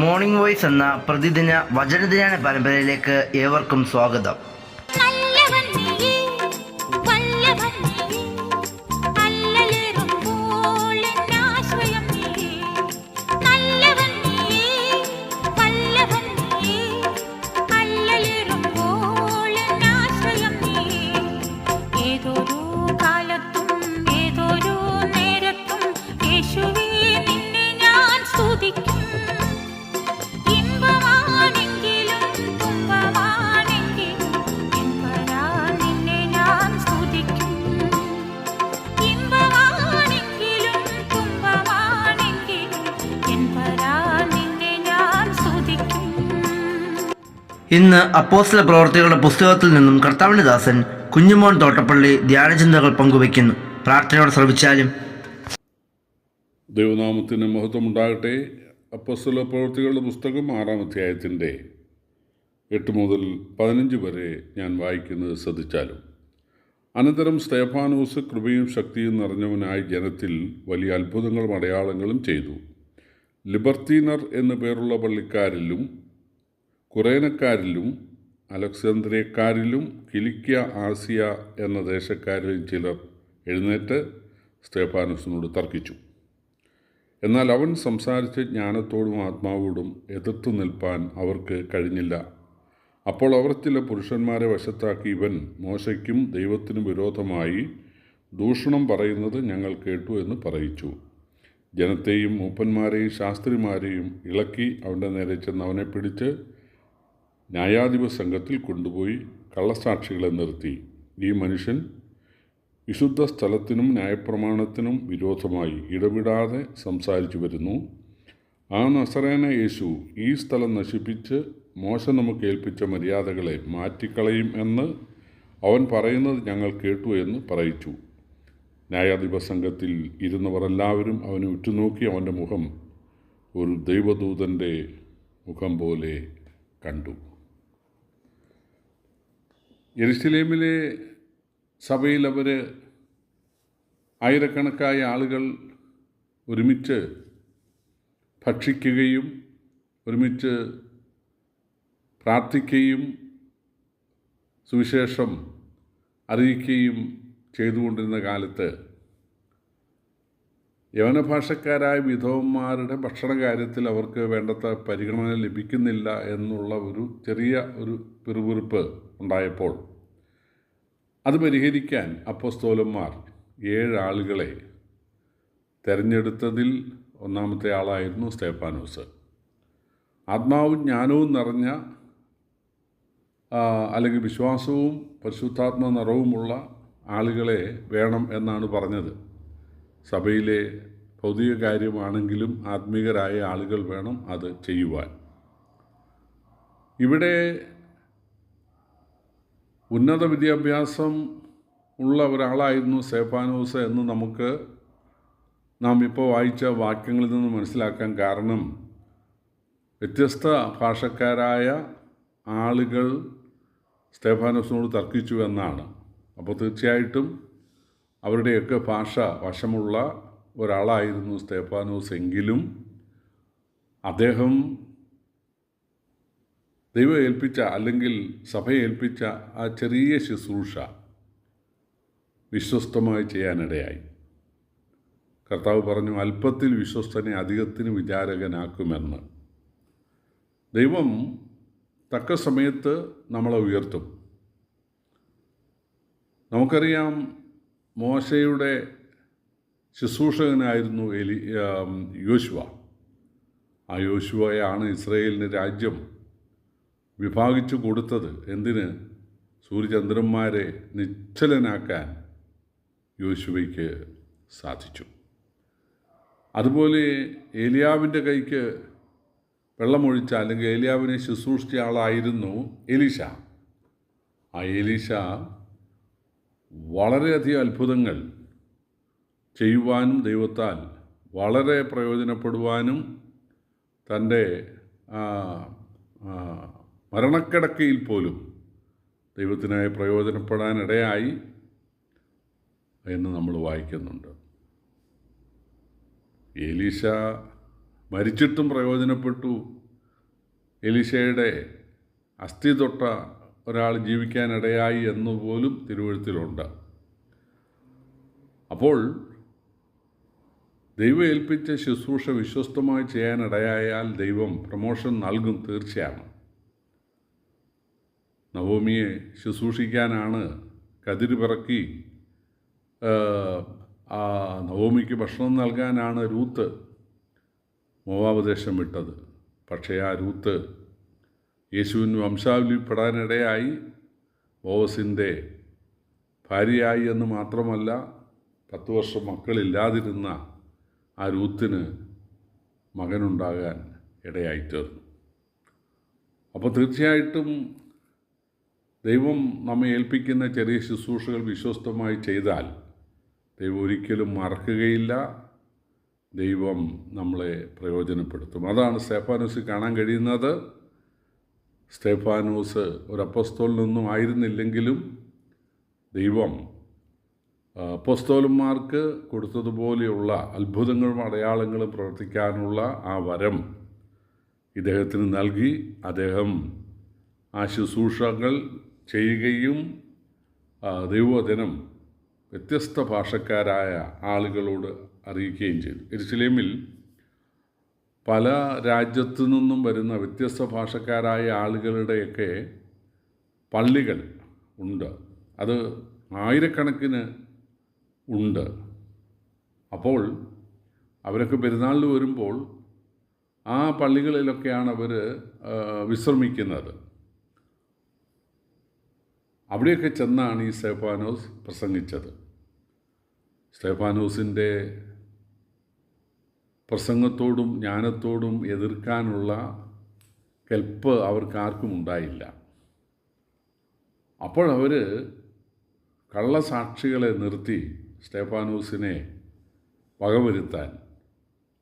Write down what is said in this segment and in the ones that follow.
Morning voice എന്ന പ്രതിദിന വചനധ്യാന പരമ്പരയിലേക്ക് ഏവർക്കും സ്വാഗതം. ഇന്ന് അപ്പോസ്തല പ്രവർത്തികളുടെ പുസ്തകത്തിൽ നിന്നും കർത്താവിന്റെ ദാസൻ കുഞ്ഞുമോൻ തോട്ടപ്പള്ളി ധ്യാനചിന്തകൾ പങ്കുവയ്ക്കുന്നു. പ്രാർത്ഥനയോടെ ശ്രമിച്ചാലും ദൈവനാമത്തിന് മഹത്വമുണ്ടാകട്ടെ. അപ്പോസ്ല പ്രവർത്തികളുടെ പുസ്തകം ആറാം അധ്യായത്തിന്റെ എട്ട് മുതൽ പതിനഞ്ച് വരെ ഞാൻ വായിക്കുന്നത് ശ്രദ്ധിച്ചാലും. അനന്തരം സ്തേഫാനോസ് കൃപയും ശക്തിയും നിറഞ്ഞവനായി ജനത്തിൽ വലിയ അത്ഭുതങ്ങളും അടയാളങ്ങളും ചെയ്തു. ലിബർത്തീനർ എന്നു പേരുള്ള പള്ളിക്കാരിലും കുറേനക്കാരിലും അലക്സാന്ദ്രിയക്കാരിലും കിലിക്യ ആസിയ എന്ന ദേശക്കാരിലും ചിലർ എഴുന്നേറ്റ് സ്തേഫാനോസിനോട് തർക്കിച്ചു. എന്നാൽ അവൻ സംസാരിച്ച് ജ്ഞാനത്തോടും ആത്മാവോടും എതിർത്തു നിൽപ്പാൻ അവർക്ക് കഴിഞ്ഞില്ല. അപ്പോൾ അവർ ചില പുരുഷന്മാരെ വശത്താക്കി ഇവൻ മോശയ്ക്കും ദൈവത്തിനും വിരോധമായി ദൂഷണം പറയുന്നത് ഞങ്ങൾ കേട്ടു എന്ന് പറയിച്ചു. ജനത്തെയും മൂപ്പന്മാരെയും ശാസ്ത്രിമാരെയും ഇളക്കി അവന്റെ നേരെ ചെന്ന് അവനെ പിടിച്ച് ന്യായാധിപ സംഘത്തിൽ കൊണ്ടുപോയി കള്ളസാക്ഷികളെ നിർത്തി. ഈ മനുഷ്യൻ വിശുദ്ധ സ്ഥലത്തിനും ന്യായപ്രമാണത്തിനും വിരോധമായി ഇടപെടാതെ സംസാരിച്ചു വരുന്നു. ആ നസറേന യേശു ഈ സ്ഥലം നശിപ്പിച്ച് മോശ നമുക്ക് ഏൽപ്പിച്ച മര്യാദകളെ മാറ്റിക്കളയും എന്ന് അവൻ പറയുന്നത് ഞങ്ങൾ കേട്ടു എന്ന് പറയിച്ചു. ന്യായാധിപ സംഘത്തിൽ ഇരുന്നവർ എല്ലാവരും അവനെ ഉറ്റുനോക്കി അവന്റെ മുഖം ഒരു ദൈവദൂതന്റെ മുഖം പോലെ കണ്ടു. യെരുശലേമിലെ സഭയിൽ അവർ ആയിരക്കണക്കായ ആളുകൾ ഒരുമിച്ച് ഭക്ഷിക്കുകയും ഒരുമിച്ച് പ്രാർത്ഥിക്കുകയും സുവിശേഷം അറിയിക്കുകയും ചെയ്തുകൊണ്ടിരുന്ന കാലത്ത് യവനഭാഷക്കാരായ വിധവന്മാരുടെ ഭക്ഷണ കാര്യത്തിൽ അവർക്ക് വേണ്ടത്ര പരിഗണന ലഭിക്കുന്നില്ല എന്നുള്ള ഒരു ചെറിയ ഒരു പിറുപിറുപ്പ് ഉണ്ടായപ്പോൾ അത് പരിഹരിക്കാൻ അപ്പസ്തോലന്മാർ ഏഴാളുകളെ തിരഞ്ഞെടുത്തതിൽ ഒന്നാമത്തെ ആളായിരുന്നു സ്തേപ്പാനോസ് ആത്മാവും ജ്ഞാനവും നിറഞ്ഞ അല്ലെങ്കിൽ വിശ്വാസവും പരിശുദ്ധാത്മ നിറവുമുള്ള ആളുകളെ വേണം എന്നാണ് പറഞ്ഞത്. സഭയിലെ ഭൗതിക കാര്യമാണെങ്കിലും ആത്മീകരായ ആളുകൾ വേണം അത് ചെയ്യുവാൻ. ഇവിടെ ഉന്നത വിദ്യാഭ്യാസം ഉള്ള ഒരാളായിരുന്നു സേഫാനോസ് എന്ന് നമുക്ക് നാം ഇപ്പോൾ വായിച്ച വാക്യങ്ങളിൽ നിന്ന് മനസ്സിലാക്കാൻ കാരണം വ്യത്യസ്ത ഭാഷക്കാരായ ആളുകൾ സ്തേഫാനോസിനോട് തർക്കിച്ചു എന്നാണ്. അപ്പോൾ തീർച്ചയായിട്ടും അവരുടെയൊക്കെ ഭാഷ വശമുള്ള ഒരാളായിരുന്നു സ്തേഫാനോസ് എങ്കിലും അദ്ദേഹം ദൈവം ഏൽപ്പിച്ച അല്ലെങ്കിൽ സഭയെ ഏൽപ്പിച്ച ആ ചെറിയ ശുശ്രൂഷ വിശ്വസ്തമായി ചെയ്യാനിടയായി. കർത്താവ് പറഞ്ഞു അല്പത്തിൽ വിശ്വസ്തനെ അധികത്തിന് വിചാരകനാക്കുമെന്ന്. ദൈവം തക്ക സമയത്ത് നമ്മളെ ഉയർത്തും. നമുക്കറിയാം മോശയുടെ ശുശ്രൂഷകനായിരുന്നു എലി യോശുവ. ആ യോശുവയാണ് ഇസ്രയേലിന് രാജ്യം വിഭാഗിച്ചു കൊടുത്തത്. എന്തിന്? സൂര്യചന്ദ്രന്മാരെ നിശ്ചലനാക്കാൻ യോശുവയ്ക്ക് സാധിച്ചു. അതുപോലെ ഏലിയാവിന്റെ കൈക്ക് വെള്ളമൊഴിച്ച അല്ലെങ്കിൽ ഏലിയാവിനെ ശുശ്രൂഷിച്ച ആളായിരുന്നു എലീഷ ആ എലീശ വളരെയധികം അത്ഭുതങ്ങൾ ചെയ്യുവാനും ദൈവത്താൽ വളരെ പ്രയോജനപ്പെടുവാനും തന്റെ മരണക്കിടക്കയിൽ പോലും ദൈവത്തിനായി പ്രയോജനപ്പെടാനിടയായി എന്ന് നമ്മൾ വായിക്കുന്നുണ്ട്. എലീശ മരിച്ചിട്ടും പ്രയോജനപ്പെട്ടു. എലീശയുടെ അസ്ഥി തൊട്ട ഒരാൾ ജീവിക്കാനിടയായി എന്നുപോലും തിരുവഴുത്തിലുണ്ട്. അപ്പോൾ ദൈവം ഏൽപ്പിച്ച ശുശ്രൂഷ വിശ്വസ്തമായി ചെയ്യാനിടയായാൽ ദൈവം പ്രമോഷൻ നൽകും തീർച്ചയാണ്. നവോമിയെ ശുശ്രൂഷിക്കാനാണ് കതിര് പിറക്കി ആ, നവോമിക്ക് ഭക്ഷണം നൽകാനാണ് രൂത്ത് മോവാപദേശം വിട്ടത്. പക്ഷേ ആ രൂത്ത് യേശുവിന് വംശാവലിപ്പെടാനിടയായി ബോവസിന്റെ ഭാര്യയായി എന്ന് മാത്രമല്ല പത്ത് വർഷം മക്കളില്ലാതിരുന്ന ആ രൂത്തിന് മകനുണ്ടാകാൻ ഇടയായിത്തീർന്നു. അപ്പോൾ തീർച്ചയായിട്ടും ദൈവം നമ്മെ ഏൽപ്പിക്കുന്ന ചെറിയ ശുശ്രൂഷകൾ വിശ്വസ്തമായി ചെയ്താൽ ദൈവം ഒരിക്കലും മറക്കുകയില്ല. ദൈവം നമ്മളെ പ്രയോജനപ്പെടുത്തും. അതാണ് സ്റ്റേഫാനോസ് കാണാൻ കഴിയുന്നത്. സ്റ്റേഫാനോസ് ഒരു നിന്നും ആയിരുന്നില്ലെങ്കിലും ദൈവം അപ്പസ്തോലന്മാർക്ക് കൊടുത്തതുപോലെയുള്ള അത്ഭുതങ്ങളും അടയാളങ്ങളും പ്രവർത്തിക്കാനുള്ള ആ വരം ഇദ്ദേഹത്തിന് നൽകി. അദ്ദേഹം ആ ശുശ്രൂഷകൾ ചെയ്യുകയും ദൈവദിനം വ്യത്യസ്ത ഭാഷക്കാരായ ആളുകളോട് അറിയിക്കുകയും ചെയ്തു. എരുസലേമിൽ പല രാജ്യത്തു നിന്നും വരുന്ന വ്യത്യസ്ത ഭാഷക്കാരായ ആളുകളുടെയൊക്കെ പള്ളികൾ ഉണ്ട്. അത് ആയിരക്കണക്കിന് ഉണ്ട്. അപ്പോൾ അവരൊക്കെ പെരുന്നാളിൽ വരുമ്പോൾ ആ പള്ളികളിലൊക്കെയാണ് അവർ വിശ്രമിക്കുന്നത്. അവിടെയൊക്കെ ചെന്നാണ് ഈ സ്റ്റേഫാനോസ് പ്രസംഗിച്ചത്. സ്റ്റേഫാനോസിന്റെ പ്രസംഗത്തോടും ജ്ഞാനത്തോടും എതിർക്കാനുള്ള കെൽപ്പ് അവർക്കാർക്കും ഉണ്ടായില്ല അപ്പോൾ അവർ കള്ളസാക്ഷികളെ നിർത്തി സ്റ്റേഫാനോസിനെ വകവരുത്താൻ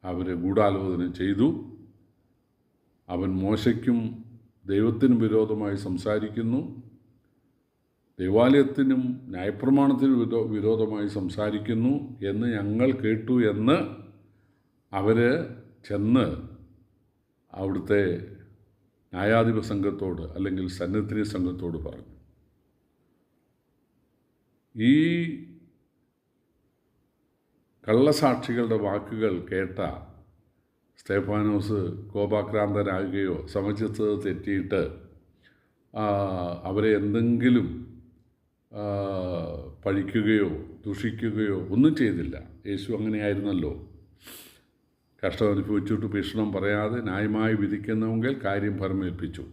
അവർ ഗൂഢാലോചന ചെയ്തു. അവൻ മോശയ്ക്കും ദൈവത്തിനും വിരോധമായി സംസാരിക്കുന്നു. ദൈവാലയത്തിനും ന്യായപ്രമാണത്തിനും വിരോ വിരോധമായി സംസാരിക്കുന്നു എന്ന് ഞങ്ങൾ കേട്ടു എന്ന് അവർ ചെന്ന് അവിടുത്തെ ന്യായാധിപ സംഘത്തോട് അല്ലെങ്കിൽ സന്നദ്ധി സംഘത്തോട് പറഞ്ഞു. ഈ കള്ളസാക്ഷികളുടെ വാക്കുകൾ കേട്ട സ്റ്റേഫാനോസ് കോപാക്രാന്തനാകുകയോ സമചിത്തത തെറ്റിയിട്ട് അവരെ എന്തെങ്കിലും പഴിക്കുകയോ ദുഷിക്കുകയോ ഒന്നും ചെയ്തില്ല. യേശു അങ്ങനെയായിരുന്നല്ലോ. കഷ്ടം അനുഭവിച്ചിട്ട് ഭീഷണം പറയാതെ ന്യായമായി വിധിക്കുന്നുവെങ്കിൽ കാര്യം ഫലമേൽപ്പിച്ചു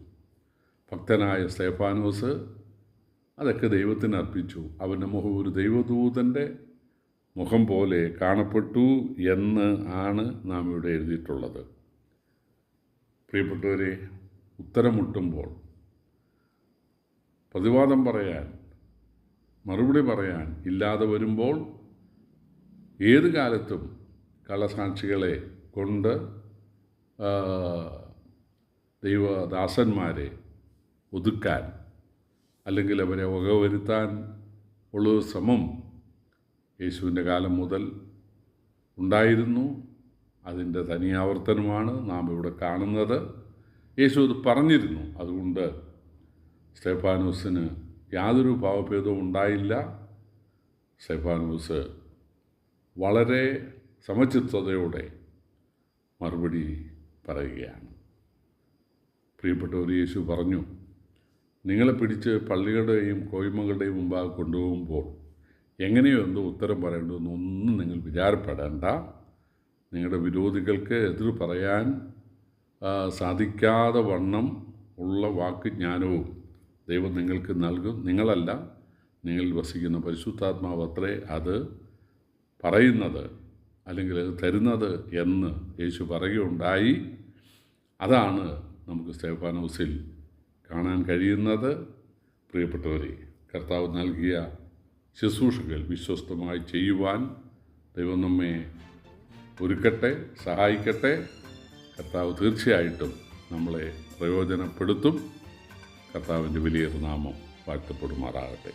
ഭക്തനായ സ്റ്റേഫാനോസ് അതൊക്കെ ദൈവത്തിന് അർപ്പിച്ചു. അവന്റെ മുഖം ഒരു ദൈവദൂതന്റെ മുഖം പോലെ കാണപ്പെട്ടു എന്ന് ആണ് നാം ഇവിടെ എഴുതിയിട്ടുള്ളത്. പ്രിയപ്പെട്ടവരെ ഉത്തരമുട്ടുമ്പോൾ പ്രതിവാദം പറയാൻ മറുപടി പറയാൻ ഇല്ലാതെ വരുമ്പോൾ ഏത് കാലത്തും കള്ളസാക്ഷികളെ കൊണ്ട് ദൈവദാസന്മാരെ ഒതുക്കാൻ അല്ലെങ്കിൽ അവരെ വകവരുത്താൻ ഉള്ള ശ്രമം യേശുവിന്റെ കാലം മുതൽ ഉണ്ടായിരുന്നു. അതിന്റെ തനിയാവർത്തനമാണ് നാം ഇവിടെ കാണുന്നത്. യേശു അത് പറഞ്ഞിരുന്നു. അതുകൊണ്ട് സ്റ്റെഫാനോസിന് യാതൊരു ഭാവഭേദവും ഉണ്ടായില്ല. സ്റ്റെഫാനോസ് വളരെ സമചിത്തതയോടെ മറുപടി പറയുകയാണ്. പ്രിയപ്പെട്ടവർ യേശു പറഞ്ഞു നിങ്ങളെ പിടിച്ച് പള്ളികളുടെയും കോയ്മകളുടെയും മുമ്പാകെ കൊണ്ടുപോകുമ്പോൾ എങ്ങനെയോ എന്തോ ഉത്തരം പറയേണ്ടതെന്ന് ഒന്നും നിങ്ങൾ വിചാരപ്പെടേണ്ട. നിങ്ങളുടെ വിരോധികൾക്ക് എതിർ പറയാൻ സാധിക്കാതെ വണ്ണം ഉള്ള വാക്ക് ജ്ഞാനവും ദൈവം നിങ്ങൾക്ക് നൽകും. നിങ്ങളല്ല നിങ്ങൾ വസിക്കുന്ന പരിശുദ്ധാത്മാവ് അത്രേ അത് പറയുന്നത് അല്ലെങ്കിൽ അത് തരുന്നത് എന്ന് യേശു പറയുകയുണ്ടായി. അതാണ് നമുക്ക് സ്റ്റേഫാനോസിൽ കാണാൻ കഴിയുന്നത്. പ്രിയപ്പെട്ടവരെ കർത്താവ് നൽകിയ ശുശ്രൂഷകൾ വിശ്വസ്തമായി ചെയ്യുവാൻ ദൈവം നമ്മെ ഒരുക്കട്ടെ സഹായിക്കട്ടെ. കർത്താവ് തീർച്ചയായിട്ടും നമ്മളെ പ്രയോജനപ്പെടുത്തും. കർത്താവിന്റെ വലിയൊരു നാമം വാഴ്ത്തപ്പെടുമാറാകട്ടെ.